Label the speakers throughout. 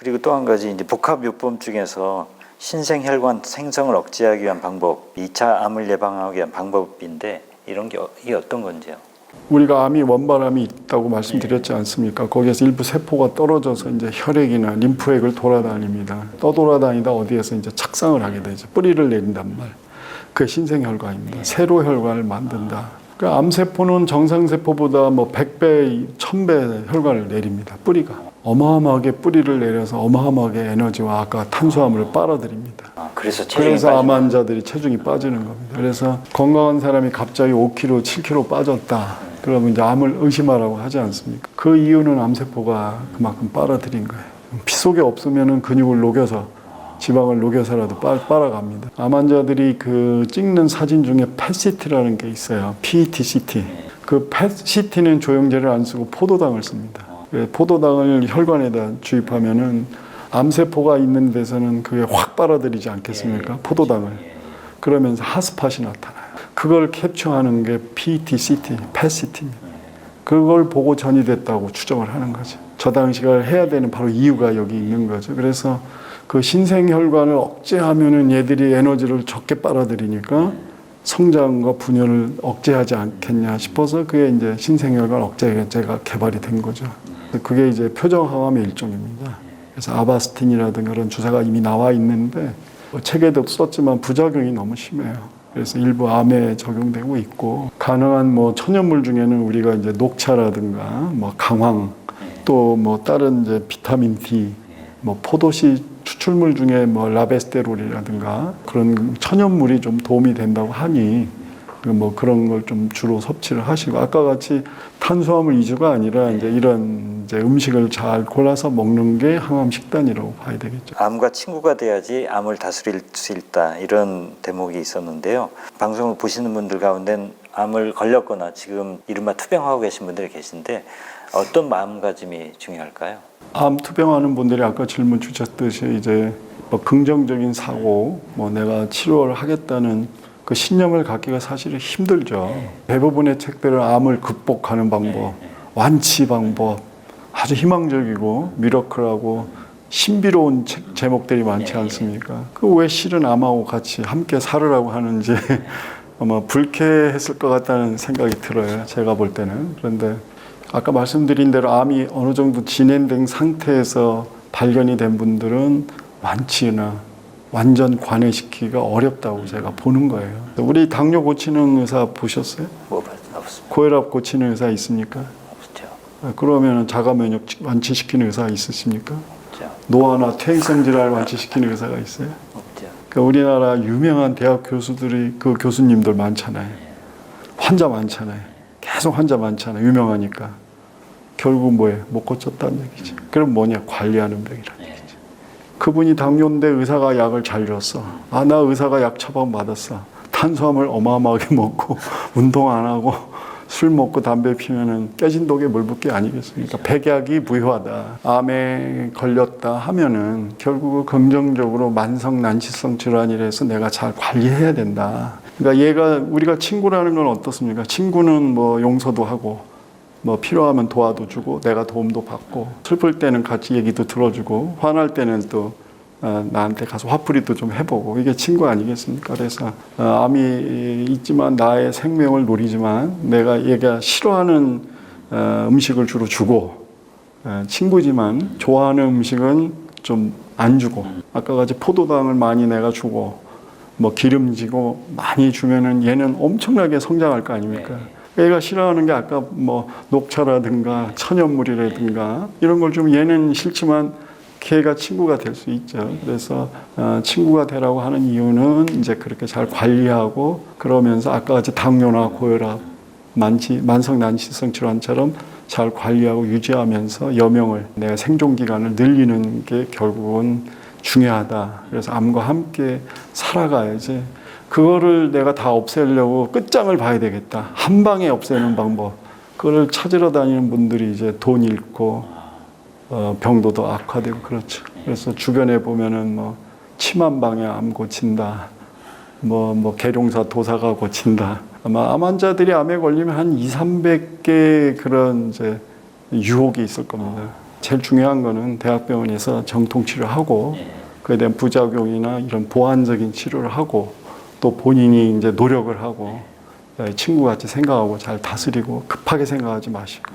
Speaker 1: 그리고 또 한 가지 이제 복합요법 중에서 신생혈관 생성을 억제하기 위한 방법, 2차 암을 예방하기 위한 방법인데 이런 게 어- 이게 어떤 건지요?
Speaker 2: 우리가 암이 원발암이 있다고 말씀드렸지 않습니까? 거기에서 일부 세포가 떨어져서 이제 혈액이나 림프액을 돌아다닙니다. 떠돌아다니다 어디에서 이제 착상을 하게 되죠. 뿌리를 내린단 말. 그게 신생혈관입니다. 세로 혈관을 만든다. 그 암세포는 정상세포보다 뭐 100배, 1000배 혈관을 내립니다. 뿌리가. 어마어마하게 뿌리를 내려서 어마어마하게 에너지와 아까 탄수화물을 빨아들입니다.
Speaker 1: 아, 그래서 체중이
Speaker 2: 그래서 암 환자들이 체중이 빠지는 겁니다. 그래서 건강한 사람이 갑자기 5kg, 7kg 빠졌다. 그러면 이제 암을 의심하라고 하지 않습니까? 그 이유는 암세포가 그만큼 빨아들인 거예요. 피 속에 없으면은 근육을 녹여서 지방을 녹여서라도 빨, 빨아갑니다. 암 환자들이 그 찍는 사진 중에 펫시티라는 게 있어요. PET-CT. 그 펫시티는 조영제를 안 쓰고 포도당을 씁니다. 그 포도당을 혈관에다 주입하면은 암세포가 있는 데서는 그게 확 빨아들이지 않겠습니까? 포도당을. 그러면서 핫스팟이 나타나요. 그걸 캡처하는 게 PET-CT, 펫시티입니다. 그걸 보고 전이됐다고 추정을 하는 거죠. 저 당시가 해야 되는 바로 이유가 여기 있는 거죠. 그래서 그 신생혈관을 억제하면은 얘들이 에너지를 적게 빨아들이니까 성장과 분열을 억제하지 않겠냐 싶어서 그게 이제 신생혈관 억제제가 개발이 된 거죠. 그게 이제 표정항암의 일종입니다. 그래서 아바스틴이라든가 그런 주사가 이미 나와 있는데 뭐 책에도 썼지만 부작용이 너무 심해요. 그래서 일부 암에 적용되고 있고 가능한 뭐 천연물 중에는 우리가 이제 녹차라든가 뭐 강황 또 뭐 다른 이제 비타민 D 뭐 포도씨 추출물 중에 뭐 라베스테롤이라든가 그런 천연물이 좀 도움이 된다고 하니 뭐 그런 걸 좀 주로 섭취를 하시고 아까 같이 탄수화물 위주가 아니라 이제 이런 이제 음식을 잘 골라서 먹는 게 항암 식단이라고 봐야 되겠죠.
Speaker 1: 암과 친구가 돼야지 암을 다스릴 수 있다 이런 대목이 있었는데요. 방송을 보시는 분들 가운데는 암을 걸렸거나 지금 이른바 투병하고 계신 분들이 계신데 어떤 마음가짐이 중요할까요?
Speaker 2: 암 투병하는 분들이 아까 질문 주셨듯이 이제 뭐 긍정적인 사고, 뭐 내가 치료를 하겠다는 그 신념을 갖기가 사실은 힘들죠. 대부분의 책들은 암을 극복하는 방법, 완치 방법, 아주 희망적이고 미러클하고 신비로운 책 제목들이 많지 않습니까? 그 왜 실은 암하고 같이 함께 살으라고 하는지 아마 불쾌했을 것 같다는 생각이 들어요. 제가 볼 때는. 그런데 아까 말씀드린 대로 암이 어느 정도 진행된 상태에서 발견이 된 분들은 완치나 완전 관해시키기가 어렵다고 제가 보는 거예요. 우리 당뇨 고치는 의사 보셨어요?
Speaker 1: 뭐 없습니다.
Speaker 2: 고혈압 고치는 의사 있습니까?
Speaker 1: 없죠.
Speaker 2: 그러면 자가 면역 완치시키는 의사 있으십니까?
Speaker 1: 없죠.
Speaker 2: 노화나 퇴행성 질환 완치시키는 의사가 있어요?
Speaker 1: 없죠.
Speaker 2: 그러니까 우리나라 유명한 대학 교수들이 그 교수님들 많잖아요. 환자 많잖아요. 계속 환자 많잖아요. 유명하니까. 결국 뭐예요? 못 고쳤다는 얘기죠. 그럼 뭐냐? 관리하는 병이라는 얘기죠. 그분이 당뇨인데 의사가 약을 잘 줬어. 아, 나 의사가 약 처방 받았어. 탄수화물 어마어마하게 먹고 운동 안 하고 술 먹고 담배 피면은 깨진 독에 물 붓기 아니겠습니까? 백약이 무효하다. 암에 걸렸다 하면은 결국은 긍정적으로 만성 난치성 질환이라서 내가 잘 관리해야 된다. 그러니까 얘가 우리가 친구라는 건 어떻습니까? 친구는 뭐 용서도 하고 뭐 필요하면 도와도 주고 내가 도움도 받고 슬플 때는 같이 얘기도 들어주고 화날 때는 또 어, 나한테 가서 화풀이도 좀 해보고 이게 친구 아니겠습니까? 그래서 어, 암이 있지만 나의 생명을 노리지만 내가 얘가 싫어하는 어, 음식을 주로 주고 어, 친구지만 좋아하는 음식은 좀 안 주고 아까 같이 포도당을 많이 내가 주고 뭐 기름지고 많이 주면은 얘는 엄청나게 성장할 거 아닙니까? 얘가 싫어하는 게 아까 뭐 녹차라든가 천연물이라든가 이런 걸 좀 얘는 싫지만 걔가 친구가 될 수 있죠. 그래서 어, 친구가 되라고 하는 이유는 이제 그렇게 잘 관리하고 그러면서 아까 같이 당뇨나 고혈압, 만치, 만성 난치성 질환처럼 잘 관리하고 유지하면서 여명을 내가 생존 기간을 늘리는 게 결국은 중요하다. 그래서 암과 함께 살아가야지. 그거를 내가 다 없애려고 끝장을 봐야 되겠다. 한 방에 없애는 방법. 그걸 찾으러 다니는 분들이 이제 돈 잃고 어, 병도 더 악화되고 그렇죠. 그래서 주변에 보면은 뭐 치만 방에 암 고친다. 뭐, 뭐, 계룡사 도사가 고친다. 아마 암 환자들이 암에 걸리면 한 2, 300개 그런 이제 유혹이 있을 겁니다. 제일 중요한 거는 대학병원에서 정통 치료하고 그에 대한 부작용이나 이런 보완적인 치료를 하고 또 본인이 이제 노력을 하고 친구같이 생각하고 잘 다스리고 급하게 생각하지 마시고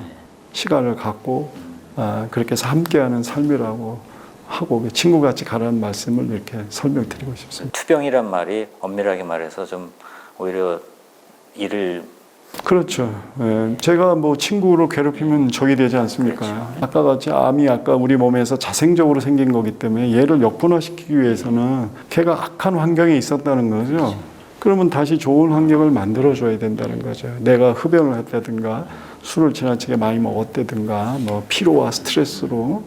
Speaker 2: 시간을 갖고 아, 그렇게 해서 함께하는 삶이라고 하고 그 친구같이 가라는 말씀을 이렇게 설명드리고 싶습니다.
Speaker 1: 투병이란 말이 엄밀하게 말해서 좀 오히려 일을
Speaker 2: 그렇죠. 예, 제가 뭐 친구를 괴롭히면 적이 되지 않습니까? 아까 같이 암이 아까 우리 몸에서 자생적으로 생긴 거기 때문에 얘를 역분화시키기 위해서는 걔가 악한 환경에 있었다는 거죠. 그러면 다시 좋은 환경을 만들어줘야 된다는 거죠. 내가 흡연을 했다든가 술을 지나치게 많이 먹었다든가 뭐 피로와 스트레스로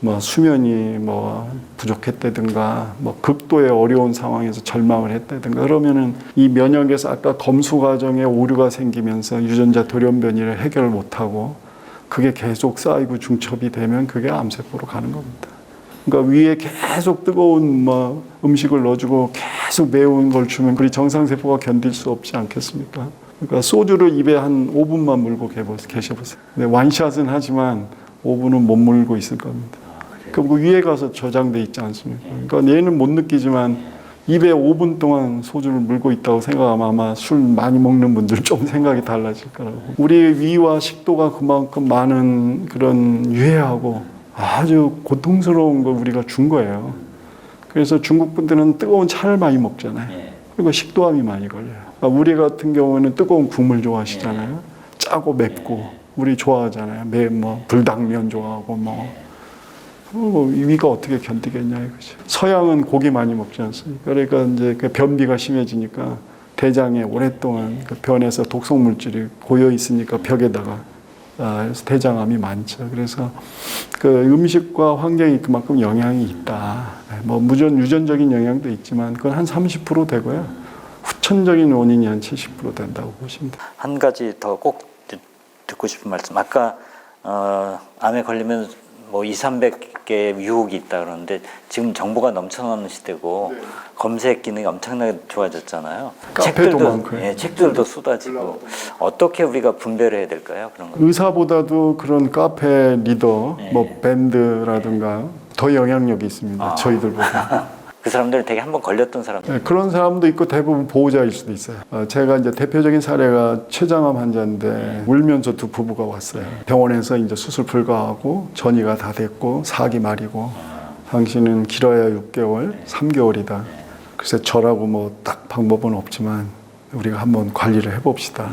Speaker 2: 뭐 수면이 뭐 부족했다든가 뭐 극도의 어려운 상황에서 절망을 했다든가 그러면은 이 면역에서 아까 검수 과정에 오류가 생기면서 유전자 돌연변이를 해결을 못하고 그게 계속 쌓이고 중첩이 되면 그게 암세포로 가는 겁니다. 그러니까 위에 계속 뜨거운 뭐 음식을 넣어주고 계속 매운 걸 주면 우리 정상세포가 견딜 수 없지 않겠습니까? 그러니까 소주를 입에 한 5분만 물고 계셔보세요. 근데 완샷은 하지만 5분은 못 물고 있을 겁니다. 그리고 위에 가서 저장돼 있지 않습니까? 그러니까 얘는 못 느끼지만 입에 5분 동안 소주를 물고 있다고 생각하면 아마 술 많이 먹는 분들 좀 생각이 달라질 거라고. 우리의 위와 식도가 그만큼 많은 그런 유해하고 아주 고통스러운 걸 우리가 준 거예요. 그래서 중국 분들은 뜨거운 차를 많이 먹잖아요. 그리고 식도암이 많이 걸려요. 그러니까 우리 같은 경우는 뜨거운 국물 좋아하시잖아요. 짜고 맵고 우리 좋아하잖아요. 매뭐 불당면 좋아하고 뭐 위가 어떻게 견디겠냐 이거죠. 서양은 고기 많이 먹지 않습니까? 그러니까 이제 그 변비가 심해지니까 대장에 오랫동안 그 변에서 독성 물질이 고여 있으니까 벽에다가 아, 대장암이 많죠. 그래서 그 음식과 환경이 그만큼 영향이 있다. 뭐 무전 유전적인 영향도 있지만 그건 한 30% 되고요. 후천적인 원인이 한 70% 된다고 보시면 돼요.
Speaker 1: 한 가지 더 꼭 듣고 싶은 말씀. 아까 어, 암에 걸리면 뭐 2, 300개의 유혹이 있다 그러는데 지금 정보가 넘쳐나는 시대고 검색 기능이 엄청나게 좋아졌잖아요.
Speaker 2: 카페도 많고요.
Speaker 1: 예, 책들도 쏟아지고 어떻게 우리가 분별을 해야 될까요? 그런 거.
Speaker 2: 의사보다도 그런 카페 리더, 뭐 밴드라든가 더 영향력이 있습니다. 저희들보다.
Speaker 1: 그 사람들은 되게 한 번 걸렸던 사람들.
Speaker 2: 네, 그런 사람도 있고 대부분 보호자일 수도 있어요. 어, 제가 이제 대표적인 사례가 췌장암 환자인데 울면서 두 부부가 왔어요. 병원에서 이제 수술 불가하고 전이가 다 됐고 사기 말이고 당신은 길어야 6개월, 3개월이다. 글쎄 저라고 뭐 딱 방법은 없지만 우리가 한번 관리를 해봅시다.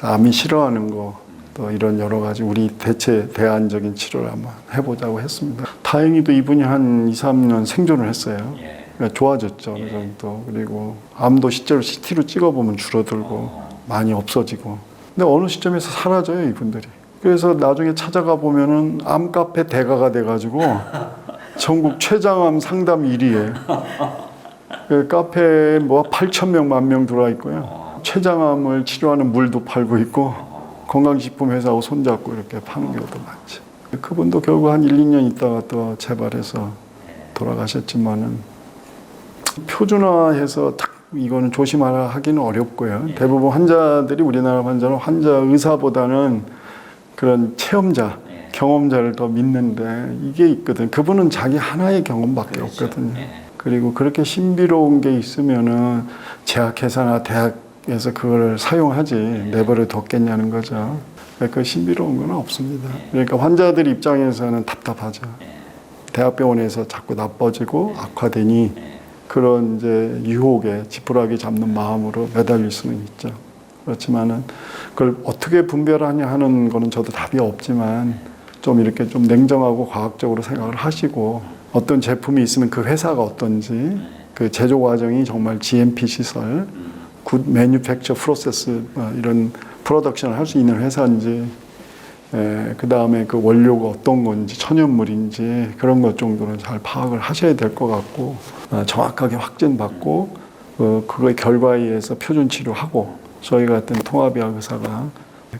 Speaker 2: 암이 싫어하는 거. 또 이런 여러 가지 우리 대체 대안적인 치료를 한번 해보자고 했습니다. 다행히도 이분이 한 2, 3년 생존을 했어요. 그러니까 좋아졌죠. 어느 정도 그리고 암도 실제로 CT로 찍어보면 줄어들고 많이 없어지고. 근데 어느 시점에서 사라져요 이분들이. 그래서 나중에 찾아가 보면은 암 카페 대가가 돼가지고 전국 최장암 상담 1위에 그 카페에 뭐 8천 명 만 명 들어와 있고요. 췌장암을 치료하는 물도 팔고 있고 건강식품 회사하고 손잡고 이렇게 파는 경우도 많죠 그분도 결국 한 1, 2년 있다가 또 재발해서 돌아가셨지만은 표준화해서 딱 이거는 조심하라 하기는 어렵고요. 대부분 환자들이 우리나라 환자는 환자 의사보다는 그런 체험자, 경험자를 더 믿는데 이게 있거든. 그분은 자기 하나의 경험밖에 없거든요. 그리고 그렇게 신비로운 게 있으면은 제약회사나 대학 에서 그걸 사용하지 내버려 뒀겠냐는 거죠. 그 신비로운 건 없습니다. 그러니까 환자들 입장에서는 답답하죠. 대학병원에서 자꾸 나빠지고 악화되니 그런 이제 유혹에 지푸라기 잡는 마음으로 매달릴 수는 있죠. 그렇지만은 그걸 어떻게 분별하냐 하는 거는 저도 답이 없지만 좀 이렇게 좀 냉정하고 과학적으로 생각을 하시고 어떤 제품이 있으면 그 회사가 어떤지 그 제조 과정이 정말 GMP 시설, 굿 매뉴팩처 프로세스 어, 이런 프로덕션을 할 수 있는 회사인지 그 다음에 그 원료가 어떤 건지 천연물인지 그런 것 정도는 잘 파악을 하셔야 될 것 같고 어, 정확하게 확진받고 어, 그거의 결과에 의해서 표준 치료하고 저희 같은 통합의학 의사가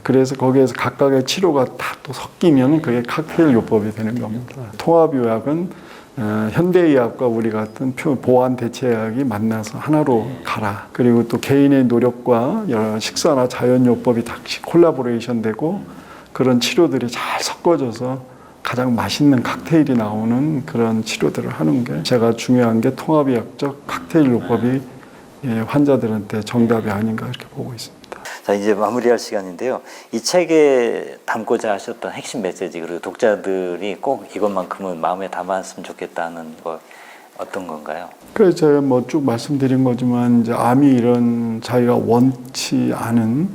Speaker 2: 그래서 거기에서 각각의 치료가 다 또 섞이면 그게 칵테일 요법이 되는 겁니다. 통합의학은 어, 현대의학과 우리 같은 표- 보완 대체의학이 만나서 하나로 가라. 그리고 또 개인의 노력과 여러 식사나 자연요법이 다시 콜라보레이션 되고 그런 치료들이 잘 섞어져서 가장 맛있는 칵테일이 나오는 그런 치료들을 하는 게 제가 중요한 게 통합의학적 칵테일 요법이 예, 환자들한테 정답이 아닌가 이렇게 보고 있습니다.
Speaker 1: 자 이제 마무리할 시간인데요. 이 책에 담고자 하셨던 핵심 메시지 그리고 독자들이 꼭 이것만큼은 마음에 담았으면 좋겠다는 거 어떤 건가요?
Speaker 2: 그래서 제가 뭐 쭉 말씀드린 거지만 이제 암이 이런 자기가 원치 않은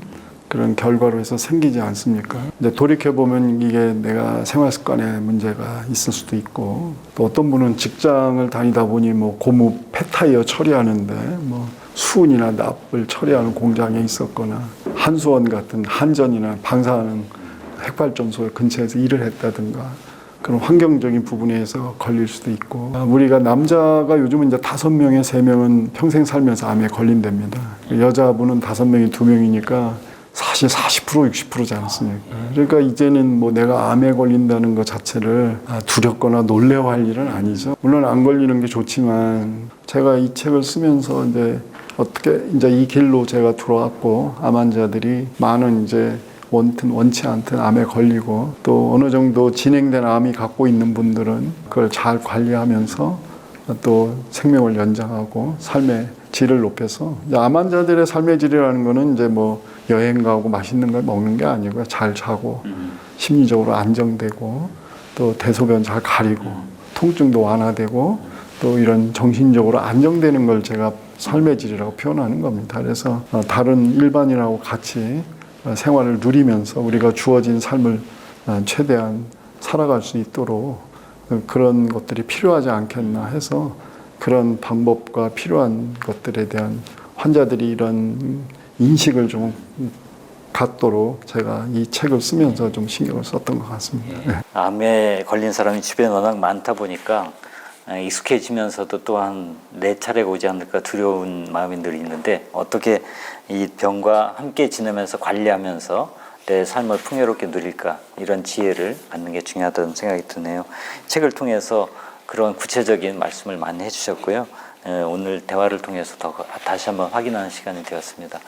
Speaker 2: 그런 결과로 해서 생기지 않습니까? 이제 돌이켜 보면 이게 내가 생활 습관에 문제가 있을 수도 있고 또 어떤 분은 직장을 다니다 보니 뭐 고무 폐타이어 처리하는데 뭐 수은이나 납을 처리하는 공장에 있었거나 한수원 같은 한전이나 방사하는 핵발전소 근처에서 일을 했다든가 그런 환경적인 부분에서 걸릴 수도 있고 아, 우리가 남자가 요즘은 이제 다섯 명에 세 명은 평생 살면서 암에 걸린답니다. 여자분은 다섯 명이 두 명이니까 사실 40% 60%지 않습니까? 그러니까 이제는 뭐 내가 암에 걸린다는 것 자체를 아, 두렵거나 놀래워할 일은 아니죠. 물론 안 걸리는 게 좋지만 제가 이 책을 쓰면서 이제 어떻게 이제 이 길로 제가 들어왔고 암 환자들이 많은 이제 원튼 원치 않든 암에 걸리고 또 어느 정도 진행된 암이 갖고 있는 분들은 그걸 잘 관리하면서 또 생명을 연장하고 삶의 질을 높여서 암 환자들의 삶의 질이라는 거는 이제 뭐 여행 가고 맛있는 걸 먹는 게 아니고 잘 자고 심리적으로 안정되고 또 대소변 잘 가리고 통증도 완화되고 또 이런 정신적으로 안정되는 걸 제가 삶의 질이라고 표현하는 겁니다. 그래서 어, 다른 일반인하고 같이 어, 생활을 누리면서 우리가 주어진 삶을 어, 최대한 살아갈 수 있도록 어, 그런 것들이 필요하지 않겠나 해서 그런 방법과 필요한 것들에 대한 환자들이 이런 인식을 좀 갖도록 제가 이 책을 쓰면서 좀 신경을 썼던 것 같습니다. 네.
Speaker 1: 암에 걸린 사람이 주변에 워낙 많다 보니까 아, 익숙해지면서도 또한 내 차례가 오지 않을까 두려운 마음이 늘 있는데 어떻게 이 병과 함께 지내면서 관리하면서 내 삶을 풍요롭게 누릴까 이런 지혜를 갖는 게 중요하다는 생각이 드네요. 책을 통해서 그런 구체적인 말씀을 많이 해주셨고요. 에, 오늘 대화를 통해서 더 다시 한번 확인하는 시간이 되었습니다.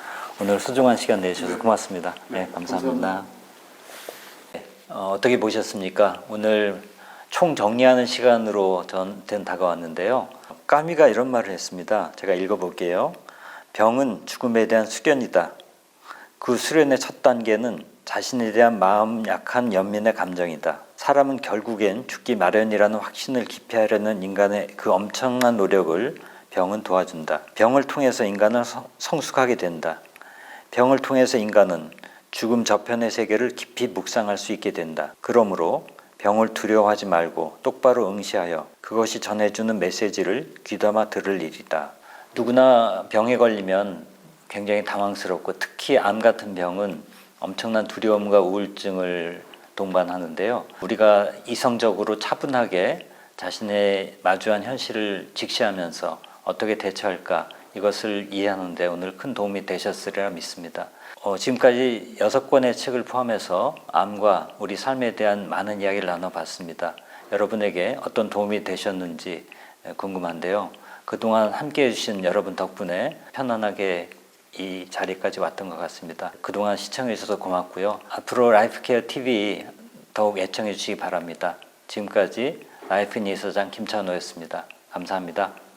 Speaker 1: 오늘 소중한 시간 내주셔서 고맙습니다. 네, 감사합니다. 네, 어, 어떻게 보셨습니까? 오늘 총 정리하는 시간으로 저한테는 다가왔는데요. 까미가 이런 말을 했습니다. 제가 읽어볼게요. 병은 죽음에 대한 수련이다. 그 수련의 첫 단계는 자신에 대한 마음 약한 연민의 감정이다. 사람은 결국엔 죽기 마련이라는 확신을 기피하려는 인간의 그 엄청난 노력을 병은 도와준다. 병을 통해서 인간은 성- 성숙하게 된다. 병을 통해서 인간은 죽음 저편의 세계를 깊이 묵상할 수 있게 된다. 그러므로 병을 두려워하지 말고 똑바로 응시하여 그것이 전해주는 메시지를 귀담아 들을 일이다. 누구나 병에 걸리면 굉장히 당황스럽고 특히 암 같은 병은 엄청난 두려움과 우울증을 동반하는데요. 우리가 이성적으로 차분하게 자신의 마주한 현실을 직시하면서 어떻게 대처할까 이것을 이해하는데 오늘 큰 도움이 되셨으리라 믿습니다. 어, 지금까지 여섯 권의 책을 포함해서 암과 우리 삶에 대한 많은 이야기를 나눠봤습니다. 여러분에게 어떤 도움이 되셨는지 궁금한데요. 그동안 함께 해주신 여러분 덕분에 편안하게 이 자리까지 왔던 것 같습니다. 그동안 시청해 주셔서 고맙고요. 앞으로 라이프케어 TV 더욱 애청해 주시기 바랍니다. 지금까지 라이프니 이사장 김찬호였습니다. 감사합니다.